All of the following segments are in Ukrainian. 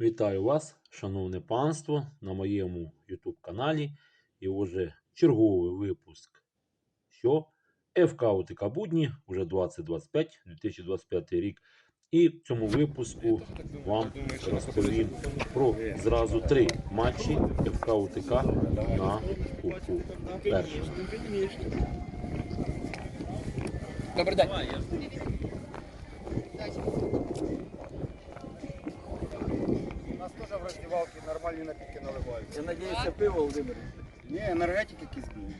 Вітаю вас, шановне панство, на моєму YouTube каналі. І вже черговий випуск. Що? ФК УТК Будні, уже 2025, 2025 рік. І в цьому випуску вам розповім про зразу три матчі ФК УТК на Кубку першого. Добрий день. Роздівалці нормальні напітки наливають. Я надіюся, пиво, Володимир. Ні, енергетик якийсь був.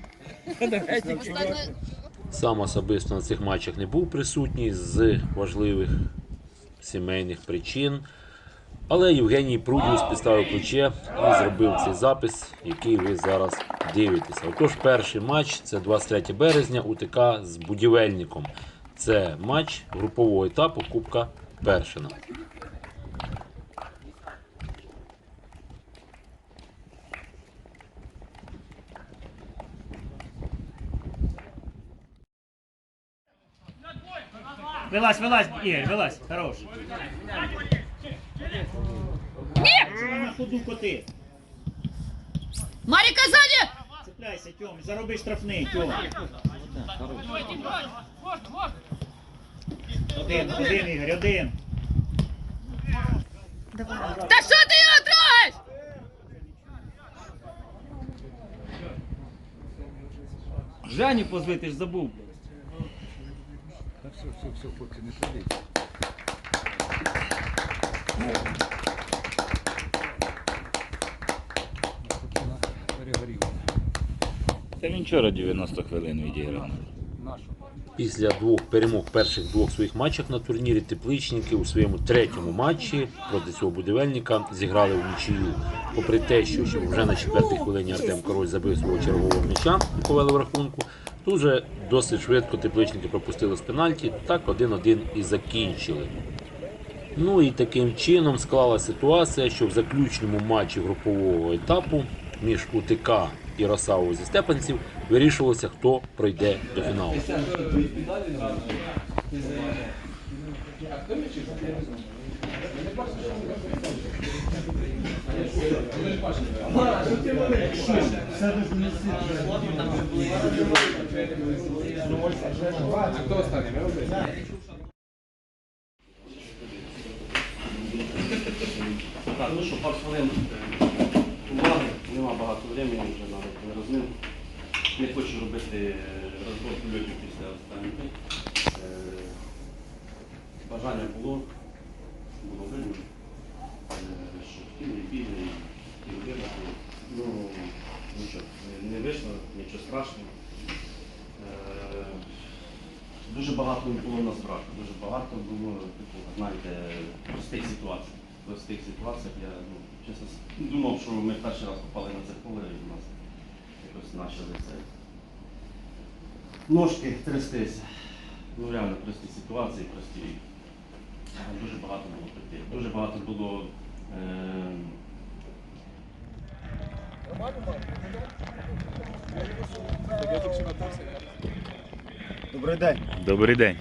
Сам особисто на цих матчах не був присутній з важливих сімейних причин. Але Євгеній Прудіус підставив плече і зробив цей запис, який ви зараз дивитеся. Отож, перший матч це 23 березня УТК з будівельником. Це матч групового етапу Кубка Першина. Вилазь, вилазь, Ігор, вилазь, хорош. Ні! На ходу коти. Маріка ззаді! Цепляйся, Тьом, зароби штрафний, Тьом. Один, один, Ігор, один. Та що ти його трогаєш? Женю позви, ти ж забув. Та він вчора 90 хвилин відіграв. Після двох перемог перших двох своїх матчах на турнірі тепличники у своєму третьому матчі проти цього будівельника зіграли в нічию. Попри те, що вже на четвертій хвилині Артем Король забив свого чергового м'яча і повели в рахунку. Тут же досить швидко тепличники пропустили з пенальті, так 1-1 і закінчили. Ну і таким чином склалася ситуація, що в заключному матчі групового етапу між УТК і Росавою зі Степанців вирішувалося, хто пройде до фіналу. Так, ну що, пару хвилин уваги, нема багато времени вже навіть не розмин. Не хочу робити розбор польотів після останніх. днів. Бажання було, було е, що хотіли, і вибрати. Ну, нічого, не- вийшло, нічого страшного. Е, Дуже багато було нас браку, дуже багато було, типу, знаєте, простих ситуацій. В простих ситуаціях я ну, чесно думав, що ми перший раз попали на це поле і в нас якось почали це. Ножки трястися. Ну реально прості ситуації, прості. Дуже багато було таких. Дуже багато було. Е- Добрий день. Добрий день.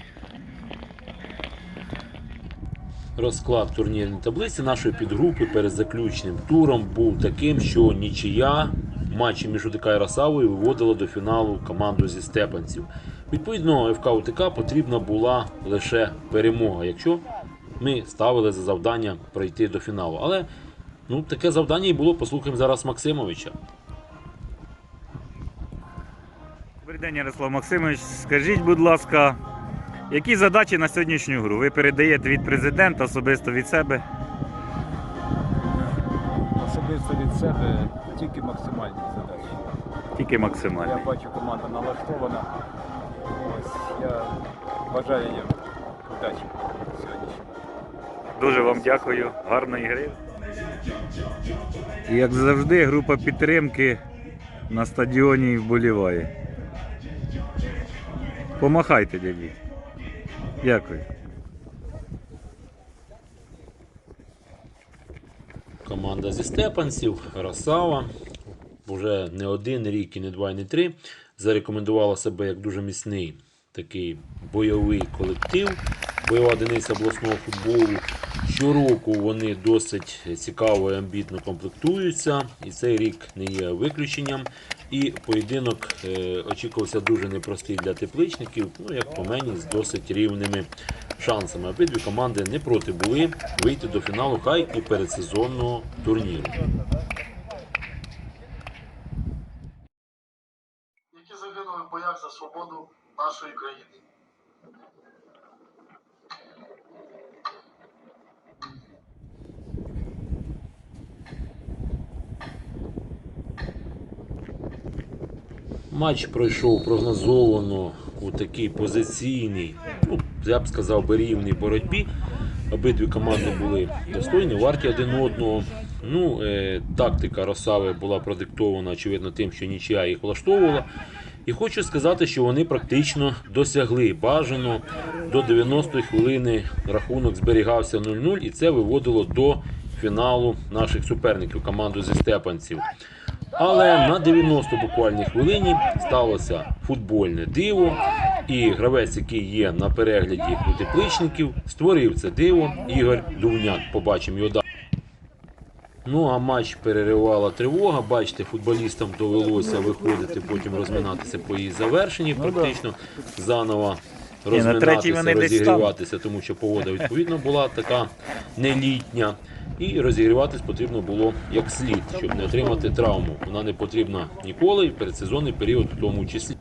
Розклад турнірної таблиці нашої підгрупи перед заключним туром був таким, що нічия в матчі між УТК і Росавою виводила до фіналу команду зі Степанців. Відповідно, ФК УТК потрібна була лише перемога, якщо ми ставили за завдання пройти до фіналу. Але ну, таке завдання і було. Послухаємо зараз Максимовича. Добрий день, Ярослав Максимович. Скажіть, будь ласка, які задачі на сьогоднішню гру? Ви передаєте від президента, особисто від себе? Особисто від себе тільки максимальні задачі. Тільки максимальні. Я бачу, команда налаштована. Ось я бажаю їм удачі сьогоднішньому. Дуже вам дякую. Гарної гри. Як завжди, група підтримки на стадіоні вболіває. Помахайте, дяді. Дякую. Команда зі Степанців, Росава. Вже не один рік і не два, і не три. Зарекомендувала себе як дуже міцний такий бойовий колектив, бойова одиниця обласного футболу, Щороку вони досить цікаво і амбітно комплектуються, і цей рік не є виключенням. І поєдинок е, очікувався дуже непростий для тепличників, ну як по мені, з досить рівними шансами. Обидві команди не проти були вийти до фіналу, хай і передсезонного турніру. які загинули в боях за свободу нашої країни. Матч пройшов прогнозовано у такій позиційній, ну, я б сказав би рівній боротьбі. Обидві команди були достойні, варті один одного. Ну, е, тактика Росави була продиктована, очевидно, тим, що нічия їх влаштовувала. І хочу сказати, що вони практично досягли бажано. До 90-ї хвилини рахунок зберігався 0-0, і це виводило до фіналу наших суперників, команду зі Степанців. Але на 90 буквальній хвилині сталося футбольне диво, і гравець, який є на перегляді у тепличників, створив це диво. Ігор Дувняк. Побачимо його далі. Ну а матч переривала тривога. Бачите, футболістам довелося виходити, потім розминатися по її завершенні. Практично заново розминатися, розігріватися, тому що погода відповідно була така нелітня. І розігріватись потрібно було як слід, щоб не отримати травму. Вона не потрібна ніколи, і передсезонний період в тому числі.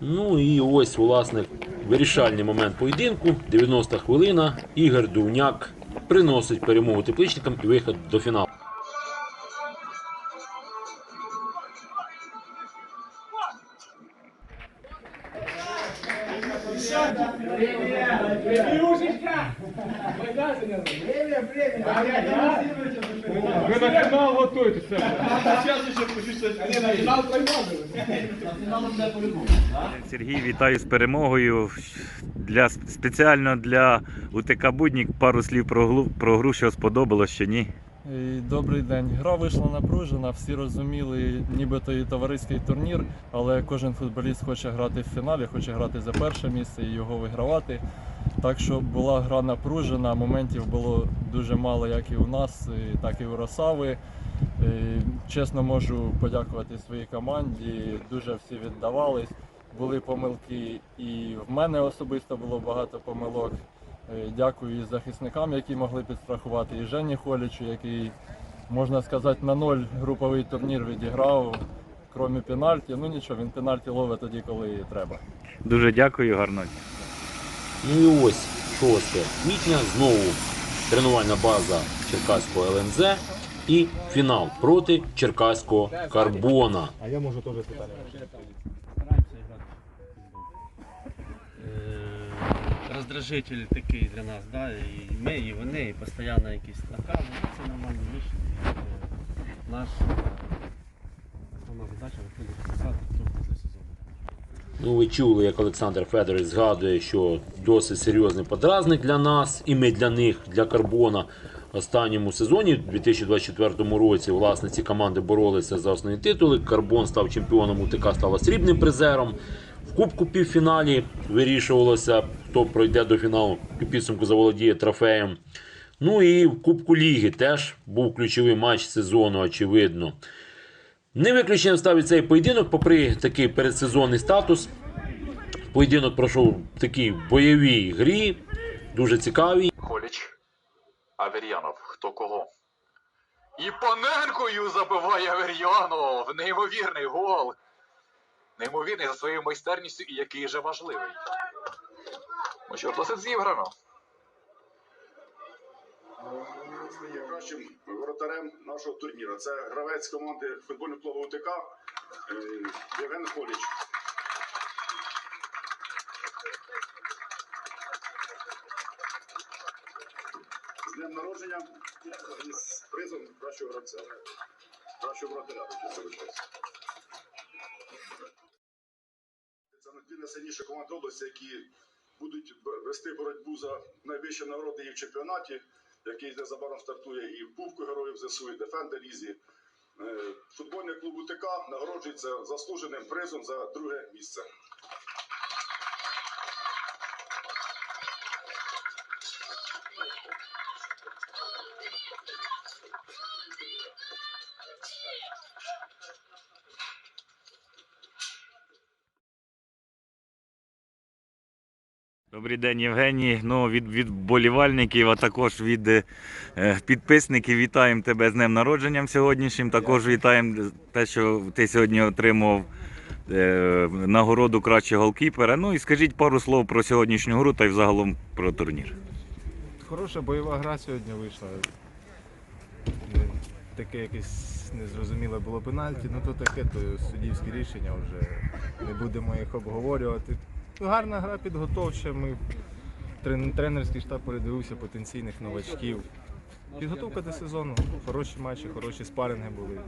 Ну і ось, власне, вирішальний момент поєдинку. 90 хвилина. Ігор Дувняк приносить перемогу тепличникам і вихід до фіналу. Ви на фінал готуєтеся. Сергій, вітаю з перемогою. Для, спеціально для УТК Буднік пару слів про, глу- про гру, що сподобалось, що ні. Добрий день. Гра вийшла напружена. Всі розуміли, нібито і товариський турнір, але кожен футболіст хоче грати в фіналі, хоче грати за перше місце і його вигравати. Так що була гра напружена, моментів було дуже мало як і у нас, так і у Росави. Чесно можу подякувати своїй команді. Дуже всі віддавались. Були помилки, і в мене особисто було багато помилок. Е, Дякую і захисникам, які могли підстрахувати, і Жені Холічу, який, можна сказати, на ноль груповий турнір відіграв, крім пенальті. Ну нічого, він пенальті ловить тоді, коли треба. Дуже дякую, гарно. Ну і ось 6 квітня знову тренувальна база Черкаського ЛНЗ і фінал проти Черкаського Карбона. А я можу Е, Роздражитель такий для нас, да? і ми, і вони, і постійно якісь накази. Ну, Це нормальні речі. Е, Наш е, основна задача виходить писати хто після сезону. Ну, ви чули, як Олександр Федорович згадує, що досить серйозний подразник для нас, і ми для них, для Карбона. В останньому сезоні, у 2024 році, власне, ці команди боролися за основні титули. Карбон став чемпіоном, УТК стала срібним призером. В Кубку півфіналі вирішувалося, хто пройде до фіналу і підсумку заволодіє трофеєм. Ну і в Кубку Ліги теж був ключовий матч сезону, очевидно. Не виключенням став і цей поєдинок, попри такий передсезонний статус. Поєдинок пройшов в такій бойовій грі, дуже цікавій. Холіч, Авер'янов, хто кого? І Паненкою забиває Авер'янов. Неймовірний гол. Неймовірний за своєю майстерністю і який же важливий. Ну що, досить Стає кращим воротарем нашого турніру. Це гравець команди футбольного клубу УТК е, Євген Холіч. З днем народження і з призом кращого гравця. Кращого воротаря. Це дві найсильніші команди області, які будуть вести боротьбу за найвищі нагороди і в чемпіонаті, який незабаром стартує і в Кубку Героїв ЗСУ, і Дефендер Лізі. Е, Футбольний клуб УТК нагороджується заслуженим призом за друге місце. Добрий день, Євгеній. Ну, від, від болівальників, а також від е, підписників вітаємо тебе з днем народженням сьогоднішнім. Також вітаємо те, що ти сьогодні отримав е, нагороду кращого голкіпера. Ну і скажіть пару слов про сьогоднішню гру та й взагалом про турнір. Хороша бойова гра сьогодні вийшла. Таке якесь незрозуміле було пенальті, ну то таке, то суддівське рішення вже не будемо їх обговорювати. Ну, Гарна гра підготовча. Ми тренерський штаб передивився потенційних новачків. Підготовка до сезону, хороші матчі, хороші спаринги були.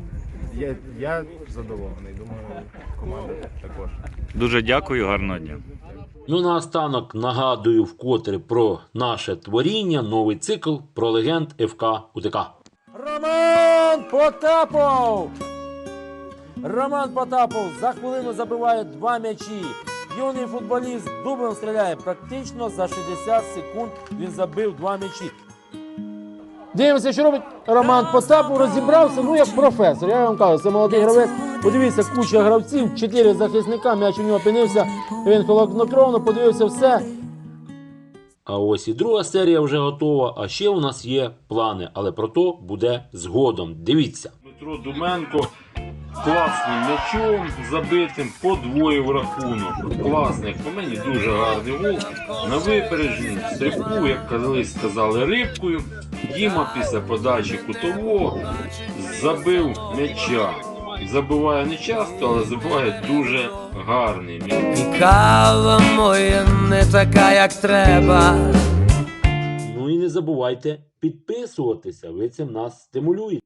Я, я задоволений, думаю, команда також. Дуже дякую, гарного дня. Ну, наостанок нагадую вкотре про наше творіння, новий цикл про легенд ФК УТК. Роман Потапов! Роман Потапов за хвилину забиває два м'ячі. Юний футболіст дублем стріляє. Практично за 60 секунд він забив два м'ячі. Дивимося, що робить Роман Потапов. Розібрався, ну як професор. Я вам кажу, це молодий гравець. Подивіться, куча гравців, чотири захисника, м'яч у нього опинився. Він холоднокровно подивився все. А ось і друга серія вже готова. А ще у нас є плани, але про то буде згодом. Дивіться. Дмитро Думенко класним м'ячом забитим подвоїв рахунок. Класний, по мені, дуже гарний гол. На випередженні стрибку, як колись сказали, рибкою. Діма після подачі кутового забив м'яча. Забиває не часто, але забиває дуже гарний м'яч. І кава моя не така, як треба. Ну і не забувайте підписуватися, ви цим нас стимулюєте.